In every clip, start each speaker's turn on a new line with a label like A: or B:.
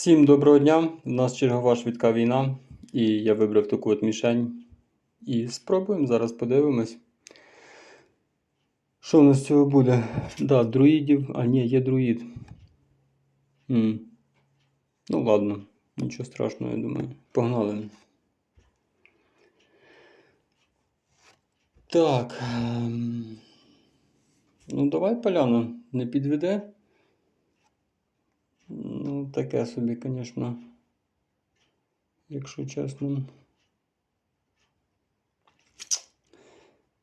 A: Всім доброго дня! У нас чергова швидка війна, і я вибрав таку от мішень. І спробуємо, зараз подивимось. Що у нас з цього буде? Да, друїдів. А, ні, є друїд. М. Ну ладно, нічого страшного, я думаю. Погнали. Так. ем, Ну, давай, Поляна, не підведе. Ну, таке собі, звісно. Якщо чесно.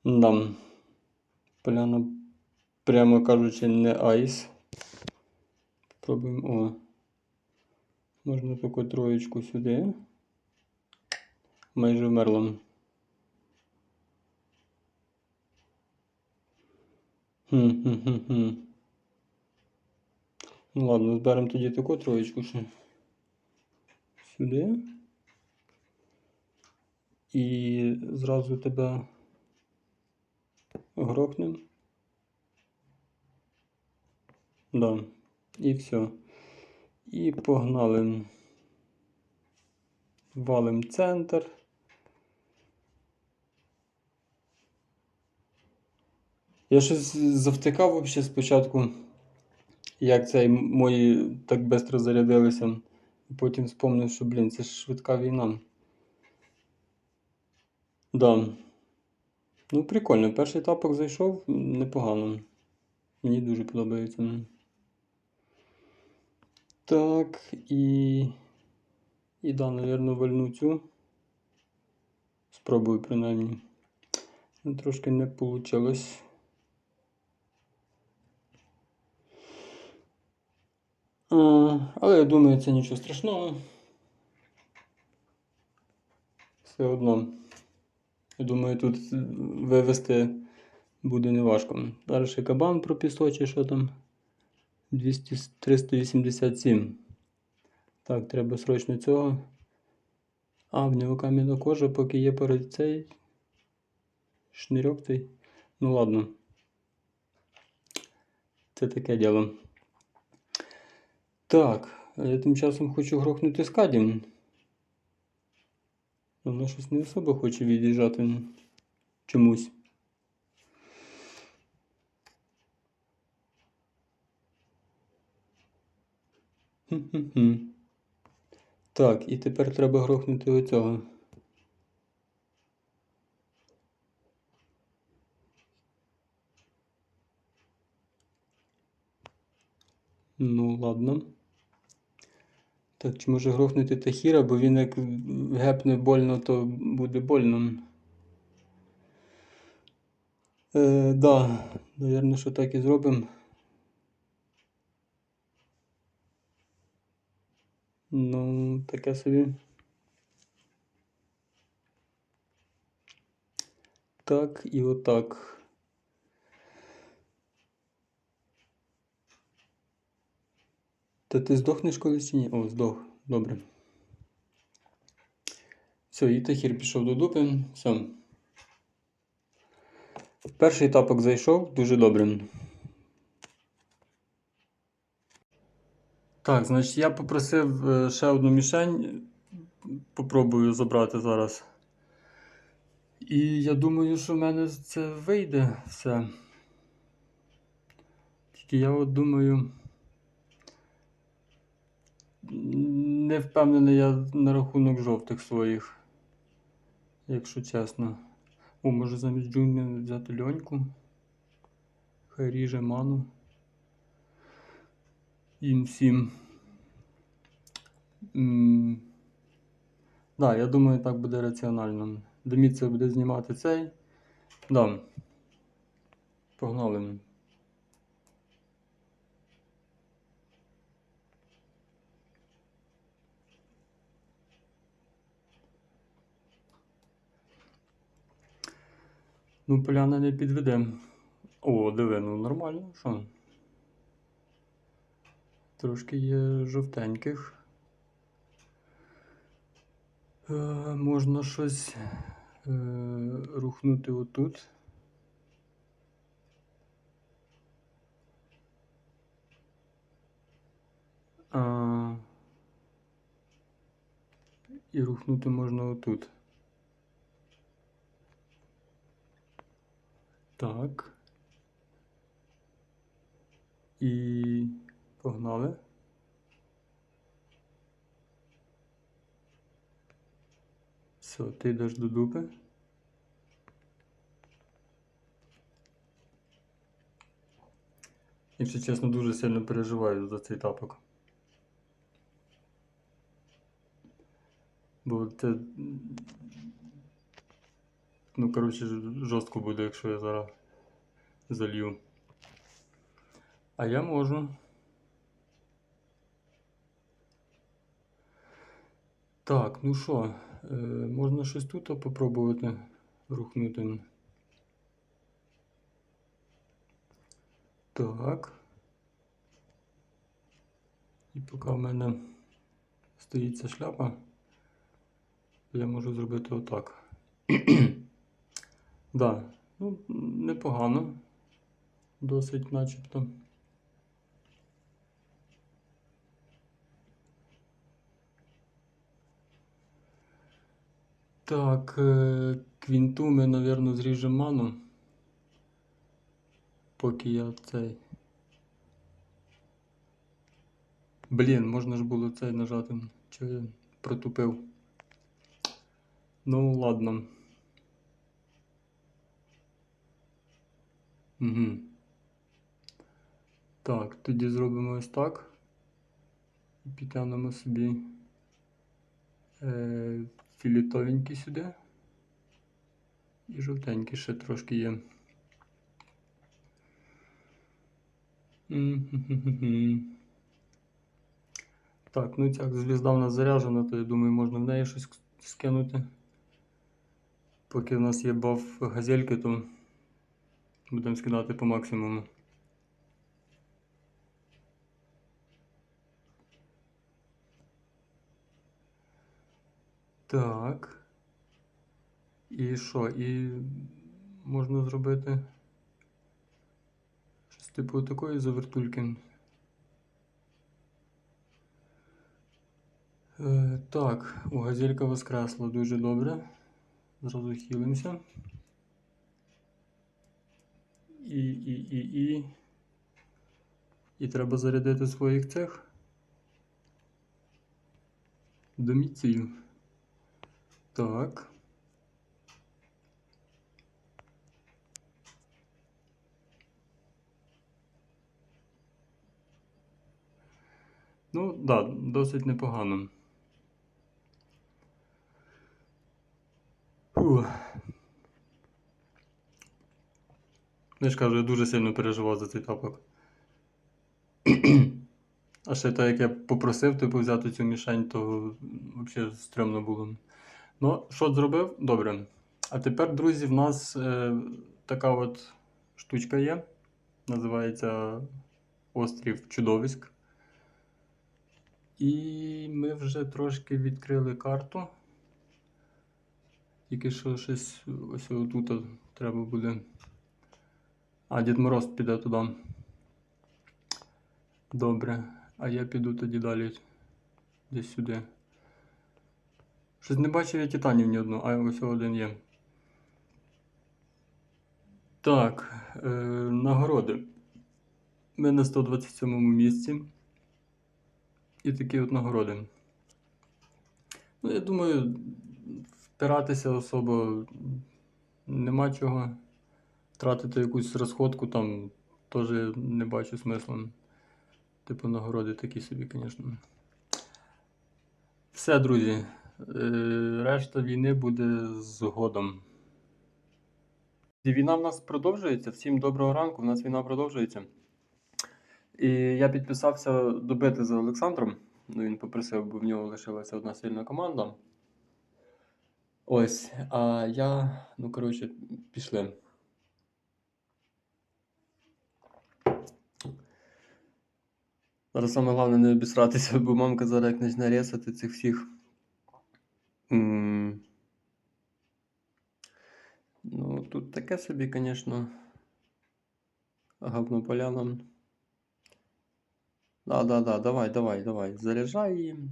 A: Да. Поляна, прямо кажучи, не айс. Спробуємо. О. Можна таку троєчку сюди. Майже вмерла. Хм-хм-хм-хм. Ну ладно, зберемо тоді таку троєчку ще. Сюди. І зразу тебе грохнем. Да. І все. І погнали. Валим центр. Я щось завтикав вообще спочатку, як цей мої так швидко зарядилися. Потім вспомнив, що, блін, це ж швидка війна. Да. Ну, прикольно. Перший тапок зайшов непогано. Мені дуже подобається. Так, і. І да, напевно, вальну цю. Спробую принаймні. Ну, трошки не вийшло. Але я думаю, це нічого страшного. Все одно. Я думаю, тут вивести буде неважко. Далі ще кабан пропісочить, що там 200, 387. Так, треба срочно цього. А, в нього кам'яна кожа, поки є перед цей шнирьок цей. Ну ладно. Це таке діло. Так, я тим часом хочу грохнути скадім. Вона щось не особо хоче від'їжджати чомусь. Так, і тепер треба грохнути оцього. Ну, ладно. Так, чи може грохнути Тахіра, бо він як гепне больно, то буде больно. Е, да, Навірно, що так і зробимо. Ну, таке собі. Так, і отак. Та ти здохнеш колись чи ні? О, здох. Добре. Все, і тахір пішов до дупи. Все. Перший тапок зайшов дуже добре. Так, значить, я попросив е, ще одну мішень. Попробую забрати зараз. І я думаю, що в мене це вийде все. Тільки я от думаю. Не впевнений я на рахунок жовтих своїх, якщо чесно. О, може замість джунгли взяти льоньку. Хай ріже ману. Їм всім. Так, я думаю, так буде раціонально. Деміція буде знімати цей. Да. Погнали. Ну, поляна не підведе. О, диви, ну нормально, що? Трошки є жовтеньких. Е, можна щось е, рухнути отут. А, І рухнути можна отут. Так. І погнали. Все, ти йдеш до дупи. Якщо чесно, дуже сильно переживаю за цей тапок. Бо це. Ну, коротше, жорстко буде, якщо я зараз залью. А я можу. Так, ну що, е, можна щось тут попробувати рухнути. Так. І поки в мене стоїть ця шляпа, я можу зробити отак. Да, ну, непогано. Досить начебто. Так, е, квінту ми, напевно, зріжемо ману. Поки я цей. Блін, можна ж було цей нажати. Чи протупив. Ну, ладно. Угу. Так, тоді зробимо ось так. Підтягнемо собі е, філітовенький сюди. І жовтенький ще трошки є. Так, ну ця звізда в нас заряджена, то я думаю, можна в неї щось скинути. Поки в нас є баф газельки, то будемо скидати по максимуму. Так. І що? І можна зробити щось типу такої завертульки. Е, так, у газелька воскресла дуже добре. Зразу хілимося. І, і, і, і. І треба зарядити своїх цих. Доміцію. Так. Ну, так, да, досить непогано. Я ж кажу, я дуже сильно переживав за цей тапок. А ще так, як я попросив типу, взяти цю мішень, то взагалі стрьомно було. Ну, що зробив? Добре. А тепер, друзі, в нас е, така от штучка є. Називається Острів Чудовиськ. І ми вже трошки відкрили карту. Тільки що щось ось отут треба буде. А, Дід Мороз піде туди. Добре. А я піду тоді далі. Десь сюди. Щось не бачив я титанів ні одного, а ось один є. Так, е, нагороди. Ми на 127 місці. І такі от нагороди. Ну, я думаю, впиратися особо нема чого. Тратити якусь розходку там теж не бачу смислу. Типу нагороди такі собі, звісно. Все, друзі. Е, Решта війни буде згодом. Війна в нас продовжується. Всім доброго ранку. У нас війна продовжується. І я підписався добити за Олександром. Ну, він попросив, бо в нього лишилася одна сильна команда. Ось. А я, ну, коротше, пішли. Зараз саме головне не обісратися, бо мамка зараз як почне рісати цих всіх. М. Ну, тут таке собі, звісно. Говно поляна. Да, да, да, давай, давай, давай. Заряджай її.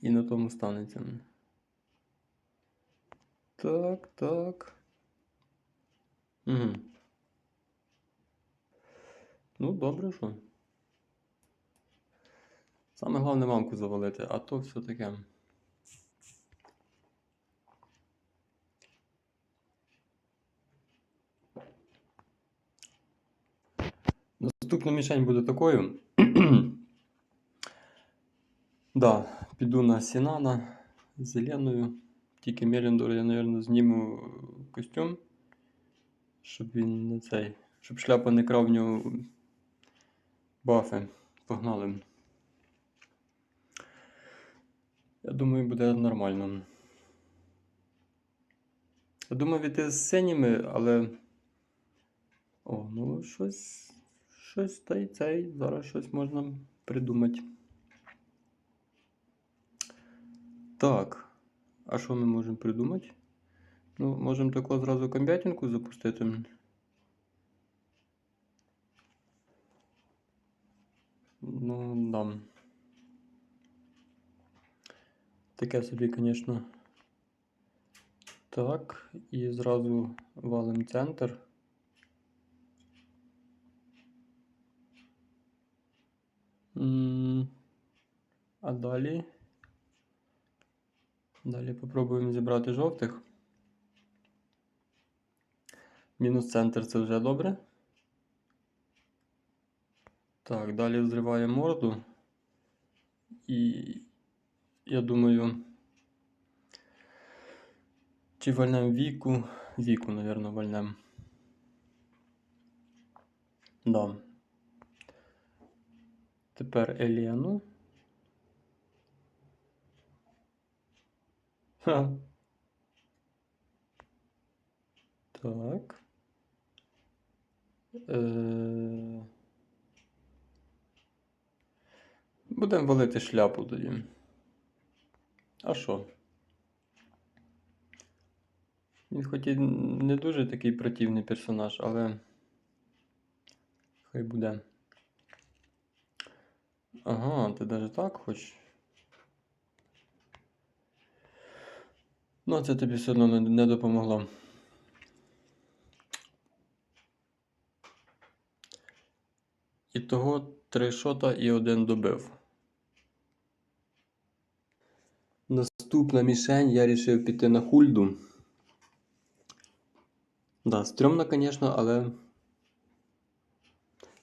A: І на тому станеться. Так, так. Угу. Ну, добре, що. Саме головне мамку завалити, а то все таке. Наступна мішень буде такою. да, піду на Сінана зеленою. Тільки Меліндор я, мабуть, зніму костюм, щоб він не цей. Щоб шляпа не крав в нього бафи. Погнали. Я думаю, буде нормально. Я думаю, війти з синіми, але. О, ну щось. Щось та й цей. Зараз щось можна придумати. Так. А що ми можемо придумати? Ну, можемо таку зразу комбятинку запустити. Ну, да. Таке собі, звісно. Так, і зразу валим центр. А далі. Далі попробуємо зібрати жовтих. Мінус центр це вже добре. Так, далі взриваємо морду. І я думаю. Чи вальнем віку? Віку, напевно, вальнем. Да. Тепер Елену. Ха. Так. Е... Будемо валити шляпу тоді. А що? Він хоч і не дуже такий противний персонаж, але хай буде. Ага, ти навіть так хочеш? Ну, це тобі все одно не допомогло. І того три шота і один добив. Наступна мішень я вирішив піти на хульду. Да, стрьомно, звісно, але.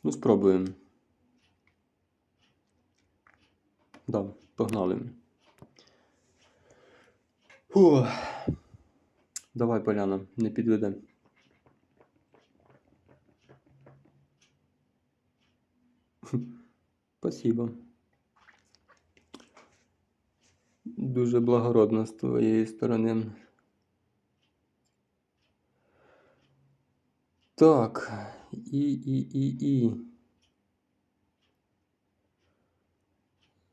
A: Ну, спробуємо. Да, погнали. Фу. Давай, Поляна, не підведе. Спасибо. Дуже благородно з твоєї сторони. Так, і, і, і, і.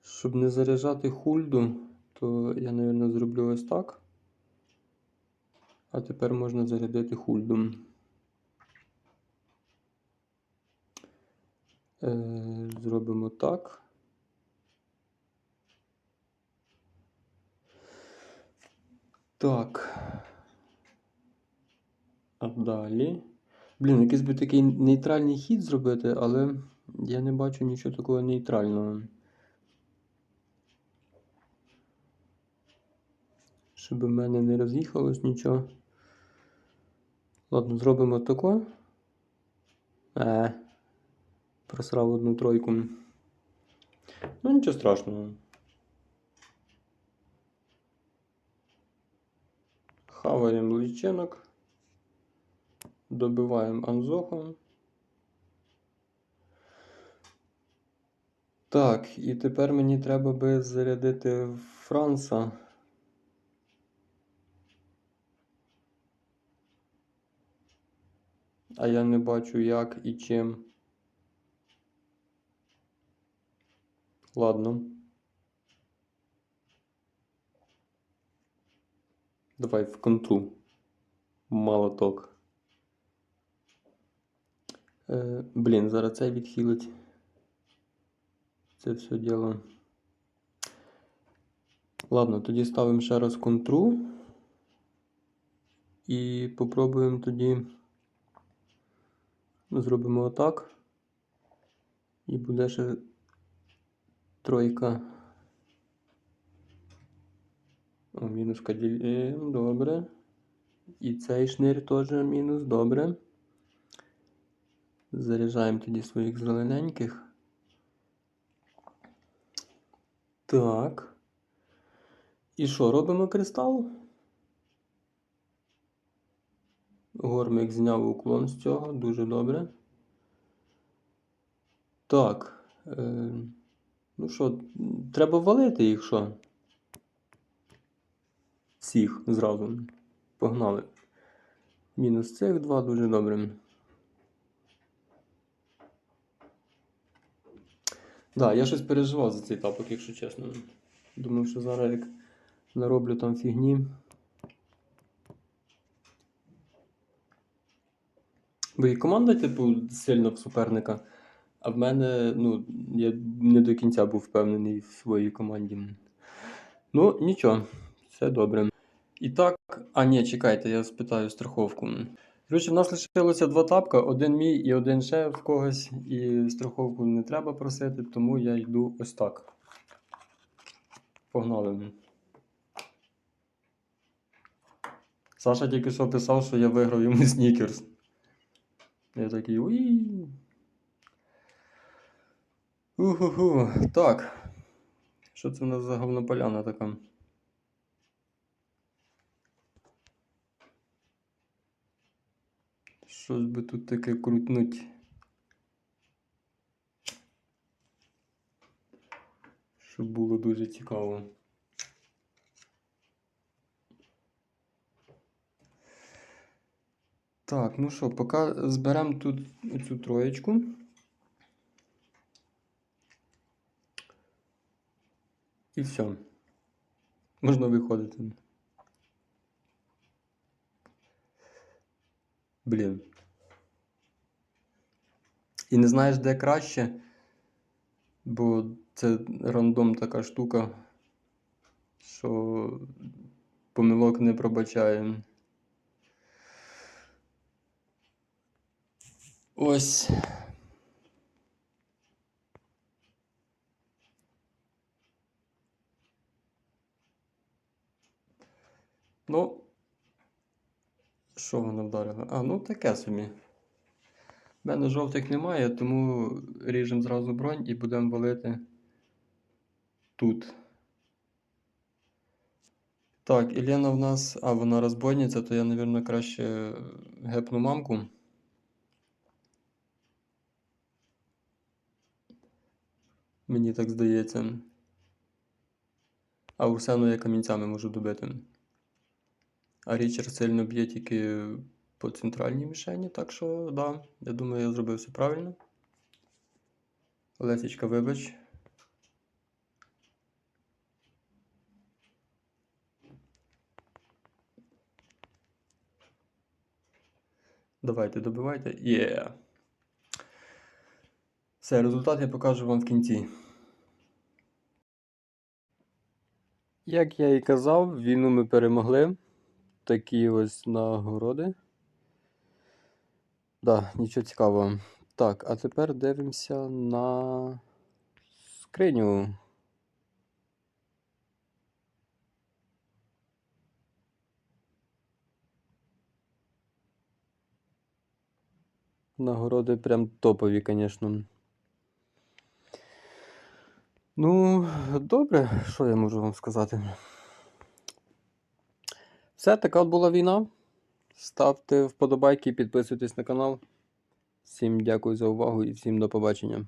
A: Щоб не заряджати хульду, то я, мабуть, зроблю ось так. А тепер можна зарядити хульду. Е, зробимо так. Так. А далі. Блін, якийсь би такий нейтральний хід зробити, але я не бачу нічого такого нейтрального. Щоб в мене не роз'їхалось нічого. Ладно, зробимо тако. Е, просрав одну тройку. Ну, нічого страшного. Хаваємо личинок. Добиваємо Анзоху. Так, і тепер мені треба би зарядити Франца. А я не бачу як і чим. Ладно. Давай в контру. Молоток. Е, блін, зараз цей відхилить. Це все діло. Ладно, тоді ставимо ще раз контру. І попробуємо тоді. Зробимо отак. І буде ще тройка. О, мінус каділь. Добре. І цей шнир теж мінус, добре. Заряджаємо тоді своїх зелененьких. Так. І що, робимо кристал? Гормик зняв уклон з цього, дуже добре. Так. Е, ну що, треба валити їх, що? Всіх зразу. Погнали. Мінус цих два дуже добре. Да, я щось переживав за цей тапок, якщо чесно. Думав, що зараз як нароблю там фігні. Бо і команда, типу, сильно в суперника. А в мене, ну, я не до кінця був впевнений в своїй команді. Ну, нічого, все добре. І так, а ні, чекайте, я спитаю страховку. Коротше, в нас лишилося два тапка, один мій і один ще в когось, і страховку не треба просити, тому я йду ось так. Погнали. Саша тільки що писав, що я виграв йому снікерс. Я такий уї. Уху-ху. Так. Що це в нас за говнополяна така? Щось би тут таке крутнуть. Щоб було дуже цікаво. Так, ну що, поки зберемо тут цю троєчку. І все. Можна виходити. Блін. І не знаєш, де краще, бо це рандом така штука, що помилок не пробачає. Ось. Ну, що воно вдарило? А, ну таке собі. У мене жовтих немає, тому ріжемо зразу бронь і будемо валити тут. Так, Ілена в нас. А, вона розбойниця, то я, мабуть, краще гепну мамку. Мені так здається. А Урсену я камінцями можу добити. А Річард сильно б'є тільки по центральній мішені, так що, да, я думаю, я зробив все правильно. Лесічка, вибач. Давайте, добивайте. Є. Все, результат я покажу вам в кінці. Як я і казав, війну ми перемогли. Такі ось нагороди. Да, нічого цікавого. Так, а тепер дивимося на скриню. Нагороди прям топові, звісно. Ну, добре, що я можу вам сказати? Все, така от була війна. Ставте вподобайки, підписуйтесь на канал. Всім дякую за увагу і всім до побачення.